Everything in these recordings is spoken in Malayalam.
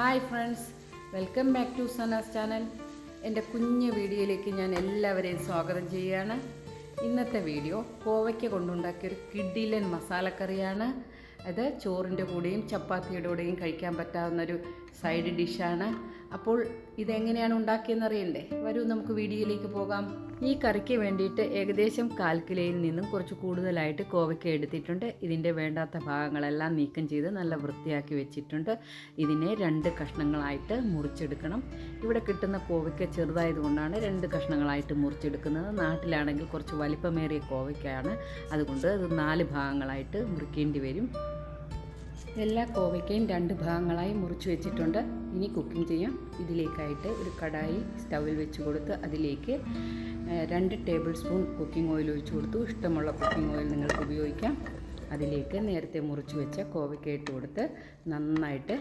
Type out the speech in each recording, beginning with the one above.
Hi friends welcome back to Sana's channel എന്റെ കുഞ്ഞു വീഡിയോയിലേക്ക് ഞാൻ എല്ലാവരെയും സ്വാഗതം ചെയ്യുകയാണ്. ഇന്നത്തെ വീഡിയോ കോവയ്ക്ക കൊണ്ടുണ്ടാക്കിയ ഒരു കിഡിലൻ മസാലക്കറിയാണ്. അത് ചോറിന്റെ കൂടെയും ചപ്പാത്തിയുടെ കൂടെയും കഴിക്കാൻ പറ്റാവുന്ന ഒരു സൈഡ് ഡിഷാണ് അപ്പോൾ ഇതെങ്ങനെയാണ് ഉണ്ടാക്കിയെന്ന് അറിയണ്ടേ വരൂ നമുക്ക് വീഡിയോയിലേക്ക് പോകാം. ഈ കറിക്ക് വേണ്ടിയിട്ട് ഏകദേശം കാൽ കിലോയിൽ നിന്നും കുറച്ച് കൂടുതലായിട്ട് കോവയ്ക്ക എടുത്തിട്ടുണ്ട്. ഇതിന്റെ വേണ്ടാത്ത ഭാഗങ്ങളെല്ലാം നീക്കം ചെയ്ത് നല്ല വൃത്തിയാക്കി വെച്ചിട്ടുണ്ട്. ഇതിനെ രണ്ട് കഷ്ണങ്ങളായിട്ട് മുറിച്ചെടുക്കണം. ഇവിടെ കിട്ടുന്ന കോവയ്ക്ക ചെറുതായതുകൊണ്ടാണ് രണ്ട് കഷ്ണങ്ങളായിട്ട് മുറിച്ചെടുക്കുന്നത്. നാട്ടിലാണെങ്കിൽ കുറച്ച് വലിപ്പമേറിയ കോവയ്ക്കയാണ്. അതുകൊണ്ട് അത് നാല് ഭാഗങ്ങളായിട്ട് മുറിക്കേണ്ടി വരും. എല്ലാ കോവയ്ക്കയും രണ്ട് ഭാഗങ്ങളായി മുറിച്ച് വെച്ചിട്ടുണ്ട്. ഇനി കുക്കിംഗ് ചെയ്യാം. ഇതിലേക്കായിട്ട് ഒരു കടായി സ്റ്റൗവിൽ വെച്ച് കൊടുത്ത് അതിലേക്ക് രണ്ട് ടേബിൾ സ്പൂൺ കുക്കിംഗ് ഓയിൽ ഒഴിച്ച് കൊടുത്തു. ഇഷ്ടമുള്ള കുക്കിംഗ് ഓയിൽ നിങ്ങൾക്ക് ഉപയോഗിക്കാം. അതിലേക്ക് നേരത്തെ മുറിച്ച് വെച്ച കോവയ്ക്ക ഇട്ട് കൊടുത്ത് നന്നായിട്ട്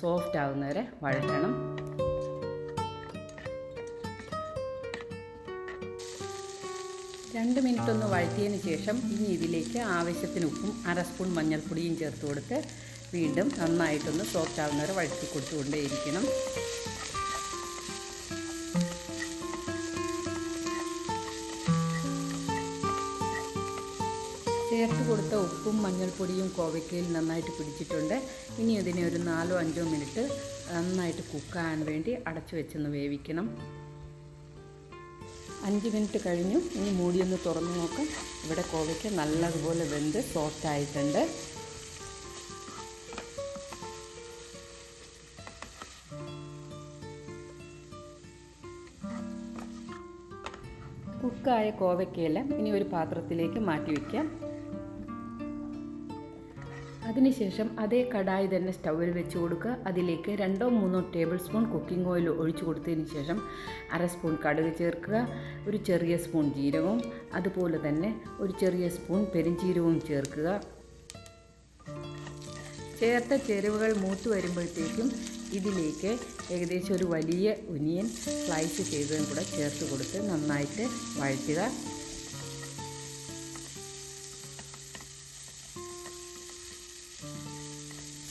സോഫ്റ്റ് ആവുന്നവരെ വഴറ്റണം. രണ്ട് മിനിറ്റ് ഒന്ന് വഴറ്റിയതിന് ശേഷം ഇനി ഇതിലേക്ക് ആവശ്യത്തിന് ഉപ്പും അര സ്പൂൺ മഞ്ഞൾപ്പൊടിയും ചേർത്ത് കൊടുത്ത് വീണ്ടും നന്നായിട്ടൊന്ന് സോഫ്റ്റ് ആവുന്നവരെ വഴറ്റി കൊടുത്തുകൊണ്ടേയിരിക്കണം. ചേർത്ത് കൊടുത്ത ഉപ്പും മഞ്ഞൾപ്പൊടിയും കോവയ്ക്കയിൽ നന്നായിട്ട് പിടിച്ചിട്ടുണ്ട്. ഇനി ഇതിനെ ഒരു നാലോ അഞ്ചോ മിനിറ്റ് നന്നായിട്ട് കുക്കാൻ വേണ്ടി അടച്ചു വെച്ചൊന്ന് വേവിക്കണം. അഞ്ച് മിനിറ്റ് കഴിഞ്ഞു. ഇനി മൂടിയൊന്ന് തുറന്ന് നോക്കാം. ഇവിടെ കോവയ്ക്ക് നല്ലതുപോലെ വെന്ത് സോഫ്റ്റ് ആയിട്ടുണ്ട്. കുക്കായ കോവയ്ക്കയെല്ലാം ഇനി ഒരു പാത്രത്തിലേക്ക് മാറ്റി വയ്ക്കാം അതിനുശേഷം അതേ കടായി തന്നെ സ്റ്റൗവിൽ വെച്ച് കൊടുക്കുക. അതിലേക്ക് രണ്ടോ മൂന്നോ ടേബിൾ സ്പൂൺ കുക്കിംഗ് ഓയിൽ ഒഴിച്ചു കൊടുത്തതിന് ശേഷം അര സ്പൂൺ കടുക് ചേർക്കുക ഒരു ചെറിയ സ്പൂൺ ജീരകവും അതുപോലെ തന്നെ ഒരു ചെറിയ സ്പൂൺ പെരിഞ്ചീരകവും ചേർക്കുക. ചേർത്ത ചേരുവകൾ മൂത്ത് വരുമ്പോഴത്തേക്കും ഇതിലേക്ക് ഏകദേശം ഒരു വലിയ ഒനിയൻ സ്ലൈസ് ചെയ്തതും കൂടെ ചേർത്ത് കൊടുത്ത് നന്നായിട്ട് വഴറ്റുക.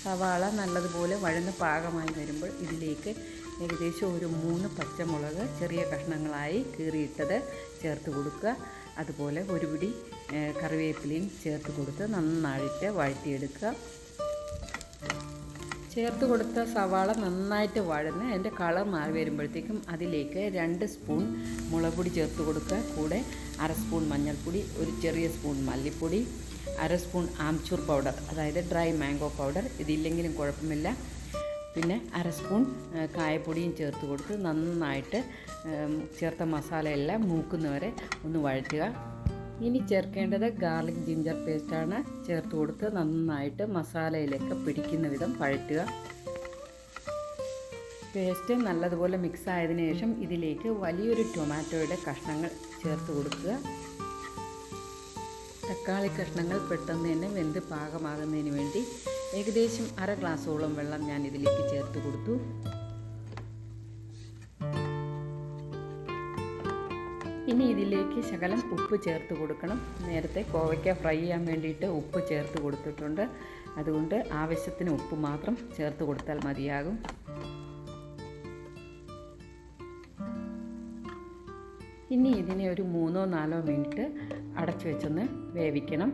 സവാള നല്ലതുപോലെ വഴന്ന് പാകമായി വരുമ്പോൾ ഇതിലേക്ക് ഏകദേശം ഒരു മൂന്ന് പച്ചമുളക് ചെറിയ കഷ്ണങ്ങളായി കീറിയിട്ടത് ചേർത്ത് കൊടുക്കുക. അതുപോലെ ഒരു പിടി കറിവേപ്പിലയും ചേർത്ത് കൊടുത്ത് നന്നായിട്ട് വഴറ്റിയെടുക്കുക. ചേർത്ത് കൊടുത്ത സവാള നന്നായിട്ട് വഴന്ന് അതിന്റെ കളർ മാറി വരുമ്പോഴത്തേക്കും അതിലേക്ക് രണ്ട് സ്പൂൺ മുളക് പൊടി ചേർത്ത് കൊടുക്കുക. കൂടെ അര സ്പൂൺ മഞ്ഞൾപ്പൊടി ഒരു ചെറിയ സ്പൂൺ മല്ലിപ്പൊടി അര സ്പൂൺ ആംചൂർ പൗഡർ അതായത് ഡ്രൈ മാംഗോ പൗഡർ. ഇതില്ലെങ്കിലും കുഴപ്പമില്ല. പിന്നെ അര സ്പൂൺ കായപ്പൊടിയും ചേർത്ത് കൊടുത്ത് നന്നായിട്ട് ചേർത്ത മസാലയെല്ലാം മൂക്കുന്നവരെ ഒന്ന് വഴറ്റുക. ഇനി ചേർക്കേണ്ടത് ഗാർലിക് ജിഞ്ചർ പേസ്റ്റാണ്. ചേർത്ത് കൊടുത്ത് നന്നായിട്ട് മസാലയിലേക്ക് പിടിക്കുന്ന വിധം വഴറ്റുക. പേസ്റ്റ് നല്ലതുപോലെ മിക്സ് ആയതിനു ശേഷം ഇതിലേക്ക് വലിയൊരു ടൊമാറ്റോയുടെ കഷ്ണങ്ങൾ ചേർത്ത് കൊടുക്കുക. തക്കാളി കഷ്ണങ്ങൾ പെട്ടെന്ന് തന്നെ വെന്ത് പാകമാകുന്നതിന് വേണ്ടി ഏകദേശം അര ഗ്ലാസ്സോളം വെള്ളം ഞാൻ ഇതിലേക്ക് ചേർത്ത് കൊടുത്തു. ഇനി ഇതിലേക്ക് ശകലം ഉപ്പ് ചേർത്ത് കൊടുക്കണം. നേരത്തെ കോവയ്ക്ക ഫ്രൈ ചെയ്യാൻ വേണ്ടിയിട്ട് ഉപ്പ് ചേർത്ത് കൊടുത്തിട്ടുണ്ട്. അതുകൊണ്ട് ആവശ്യത്തിന് ഉപ്പ് മാത്രം ചേർത്ത് കൊടുത്താൽ മതിയാകും. ഇനി ഇതിനെ ഒരു മൂന്നോ നാലോ മിനിറ്റ് അടച്ചു വെച്ചൊന്ന് വേവിക്കണം.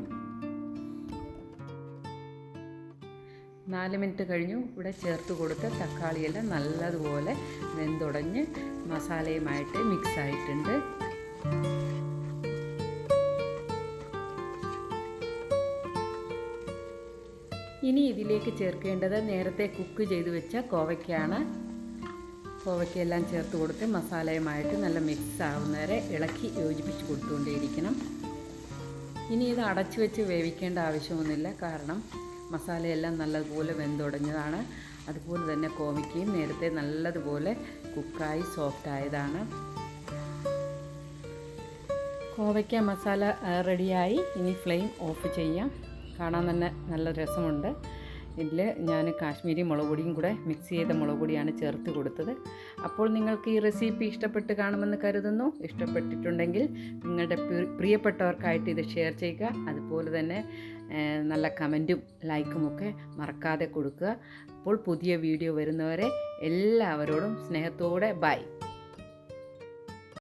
നാല് മിനിറ്റ് കഴിഞ്ഞു. ഇവിടെ ചേർത്ത് കൊടുത്ത തക്കാളിയെല്ലാം നല്ലതുപോലെ വെന്തുടഞ്ഞ് മസാലയുമായിട്ട് മിക്സ് ആയിട്ടുണ്ട് ഇനി ഇതിലേക്ക് ചേർക്കേണ്ടത് നേരത്തെ കുക്ക് ചെയ്ത് വെച്ച കോവയ്ക്കാണ്. കോവയ്ക്കെല്ലാം ചേർത്ത് കൊടുത്ത് മസാലയുമായിട്ട് നല്ല മിക്സ് ആവുന്നവരെ ഇളക്കി യോജിപ്പിച്ച് കൊടുത്തുകൊണ്ടേയിരിക്കണം. ഇനി ഇത് അടച്ചു വെച്ച് വേവിക്കേണ്ട ആവശ്യമൊന്നുമില്ല. കാരണം മസാലയെല്ലാം നല്ലതുപോലെ വെന്തുടഞ്ഞതാണ്. അതുപോലെ തന്നെ കോവയ്ക്കയും നേരത്തെ നല്ലതുപോലെ കുക്കായി സോഫ്റ്റ് ആയതാണ് കോവയ്ക്ക മസാല റെഡിയായി. ഇനി ഫ്ലെയിം ഓഫ് ചെയ്യാം. കാണാൻ തന്നെ നല്ല രസമുണ്ട്. ഇതിൽ ഞാൻ കാശ്മീരി മുളക് പൊടിയും കൂടെ മിക്സ് ചെയ്ത മുളക് പൊടിയാണ് ചേർത്ത് കൊടുത്തത്. അപ്പോൾ നിങ്ങൾക്ക് ഈ റെസിപ്പി ഇഷ്ടപ്പെട്ട് കാണുമെന്ന് കരുതുന്നു. ഇഷ്ടപ്പെട്ടിട്ടുണ്ടെങ്കിൽ നിങ്ങളുടെ പ്രി- പ്രിയപ്പെട്ടവർക്കായിട്ട് ഇത് ഷെയർ ചെയ്യുക. അതുപോലെ തന്നെ നല്ല കമന്റും ലൈക്കും ഒക്കെ മറക്കാതെ കൊടുക്കുക. അപ്പോൾ പുതിയ വീഡിയോ വരുന്നവരെ എല്ലാവരോടും സ്നേഹത്തോടെ ബൈ